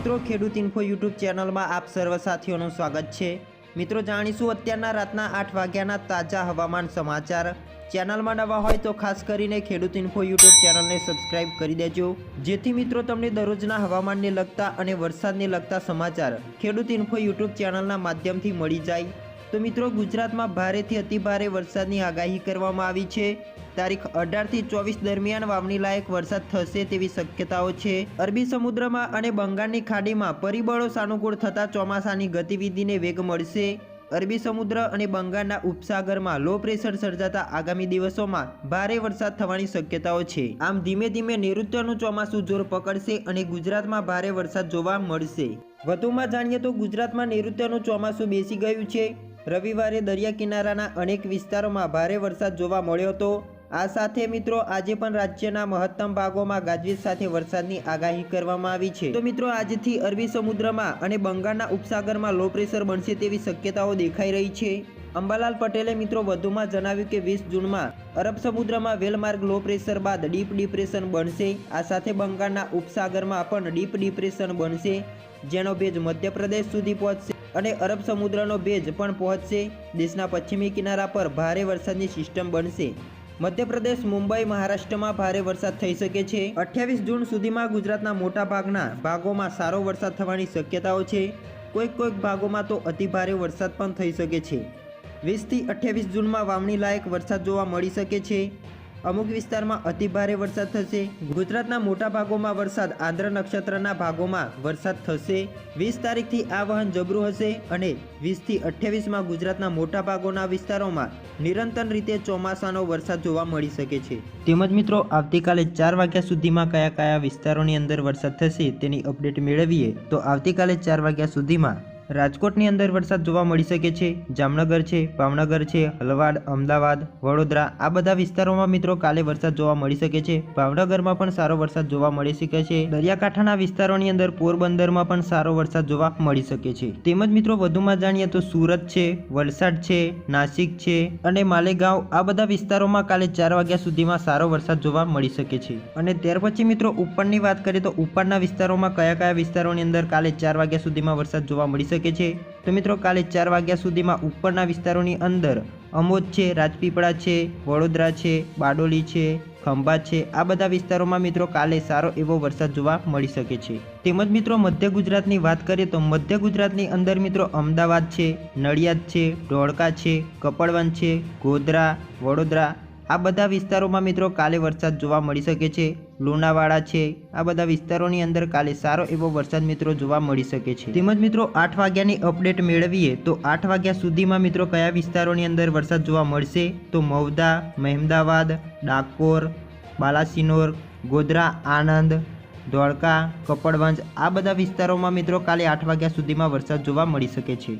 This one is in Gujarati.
મિત્રો, ખેડૂત ઇન્ફો યુટ્યુબ ચેનલમાં આપ સર્વ સાથીઓનું સ્વાગત છે. મિત્રો, જાણીશું અત્યારના રાતના આઠ વાગ્યાના તાજા હવામાન સમાચાર. ચેનલમાં નવા હોય તો ખાસ કરીને ખેડૂત ઇન્ફો યુટ્યુબ ચેનલને સબસ્ક્રાઇબ કરી દેજો. જેથી મિત્રો, તમને દરરોજના હવામાનને લગતા અને વરસાદને લગતા સમાચાર ખેડૂત ઇન્ફો યુટ્યુબ ચેનલના માધ્યમથી મળી જાય. તો મિત્રો, ગુજરાતમાં ભારેથી અતિભારે વરસાદની આગાહી કરવામાં આવી છે. તારીખ અઢારથી ચોવીસ દરમિયાન વાવણી લાયક વરસાદ થશે તેવી શક્યતાઓ છે. અરબી સમુદ્રમાં અને બંગાળની ખાડીમાં પરિબળો સાનુકૂળ થતાં ચોમાસાની ગતિવિધિને વેગ મળશે. અરબી સમુદ્ર અને બંગાળના ઉપસાગરમાં લો પ્રેશર સર્જાતા આગામી દિવસોમાં ભારે વરસાદ થવાની શક્યતાઓ છે. આમ ધીમે ધીમે નૈઋત્યનું ચોમાસું જોર પકડશે અને ગુજરાતમાં ભારે વરસાદ જોવા મળશે. વધુમાં જાણીએ તો ગુજરાતમાં નૈઋત્યનું ચોમાસું બેસી ગયું છે. રવિવારે દરિયા કિનારાના અનેક વિસ્તારોમાં ભારે વરસાદ જોવા મળ્યો હતો. આ સાથે મિત્રો આજે પણ રાજ્યના મહત્તમ ભાગોમાં ગાજવીજ સાથે વરસાદની આગાહી કરવામાં આવી છે. તો મિત્રો આજથી અરબી સમુદ્રમાં અને બંગાળના ઉપસાગરમાં લો પ્રેશર બનશે તેવી શક્યતાઓ દેખાઈ રહી છે. અંબાલાલ પટેલે મિત્રો વધુમાં જણાવ્યું કે વીસ જૂનમાં અરબ સમુદ્રમાં વેલમાર્ગ લો પ્રેશર બાદ ડીપ ડિપ્રેશન બનશે. આ સાથે બંગાળના ઉપસાગરમાં પણ ડીપ ડિપ્રેશન બનશે, જેનો ભેજ મધ્યપ્રદેશ સુધી પહોંચશે અને અરબ સમુદ્રનો ભેજ પણ પહોંચશે. દેશના પશ્ચિમી કિનારા પર ભારે વરસાદની સિસ્ટમ બનશે. મધ્યપ્રદેશ, મુંબઈ, મહારાષ્ટ્રમાં ભારે વરસાદ થઈ શકે છે. અઠ્યાવીસ જૂન સુધીમાં ગુજરાતના મોટા ભાગના ભાગોમાં સારો વરસાદ થવાની શક્યતાઓ છે. કોઈક કોઈક ભાગોમાં તો અતિભારે વરસાદ પણ થઈ શકે છે. વીસથી અઠ્યાવીસ જૂનમાં વાવણી લાયક વરસાદ જોવા મળી શકે છે. અમુક વિસ્તારમાં અતિભારે વરસાદ થશે. ગુજરાતના મોટા ભાગોમાં વરસાદ આંધ્ર નક્ષત્રના ભાગોમાં વરસાદ થશે. વીસ તારીખથી આ વહન જબરું હશે અને વીસથી અઠ્યાવીસમાં ગુજરાતના મોટા ભાગોના વિસ્તારોમાં નિરંતર રીતે ચોમાસાનો વરસાદ જોવા મળી શકે છે. તેમજ મિત્રો, આવતીકાલે ચાર વાગ્યા સુધીમાં કયા કયા વિસ્તારોની અંદર વરસાદ થશે તેની અપડેટ મેળવીએ તો આવતીકાલે ચાર વાગ્યા સુધીમાં રાજકોટની અંદર વરસાદ જોવા મળી શકે છે. જામનગર છે, ભાવનગર છે હલવાડ અમદાવાદ, વડોદરા આ બધા વિસ્તારોમાં મિત્રો કાલે વરસાદ જોવા મળી શકે છે. ભાવનગરમાં પણ સારો વરસાદ જોવા મળી શકે છે. દરિયાકાંઠાના વિસ્તારોની અંદર પોરબંદરમાં પણ સારો વરસાદ જોવા મળી શકે છે. તેમજ મિત્રો વધુમાં જાણીએ તો સુરત છે, વલસાડ છે, નાસિક છે અને માલેગાંવ આ બધા વિસ્તારોમાં કાલે ચાર વાગ્યા સુધીમાં સારો વરસાદ જોવા મળી શકે છે. અને ત્યાર પછી મિત્રો ઉપરની વાત કરીએ તો ઉપરના વિસ્તારોમાં કયા કયા વિસ્તારોની અંદર કાલે ચાર વાગ્યા સુધીમાં વરસાદ જોવા મળી શકે શકે છે. તો મિત્રો, કાલે ચાર વાગ્યા સુધીમાં ઉપરના વિસ્તારોની અંદર અમોદ છે, રાજપીપળા છે, વડોદરા છે, બારડોલી છે ખંભાત છે, આ બધા વિસ્તારોમાં મિત્રો કાલે સારો એવો વરસાદ જોવા મળી શકે છે. તેમજ મિત્રો, મધ્ય ગુજરાતની વાત કરીએ તો મધ્ય ગુજરાતની અંદર મિત્રો અમદાવાદ છે, નડિયાદ છે, ધોળકા છે કપડવન છે, ગોધરા, વડોદરા આ બધા વિસ્તારોમાં મિત્રો કાલે વરસાદ જોવા મળી શકે છે. લુણાવાડા છે. આ બધા વિસ્તારોની અંદર કાલે સારો એવો વરસાદ મિત્રો જોવા મળી શકે છે. તેમજ મિત્રો આઠ વાગ્યાની અપડેટ મેળવીએ તો આઠ વાગ્યા સુધીમાં મિત્રો કયા વિસ્તારોની અંદર વરસાદ જોવા મળશે? તો મવદા, મહેમદાવાદ, ડાકોર, બાલાસિનોર, ગોધરા, આણંદ ધોળકા કપડવંજ આ બધા વિસ્તારોમાં મિત્રો કાલે આઠ વાગ્યા સુધીમાં વરસાદ જોવા મળી શકે છે.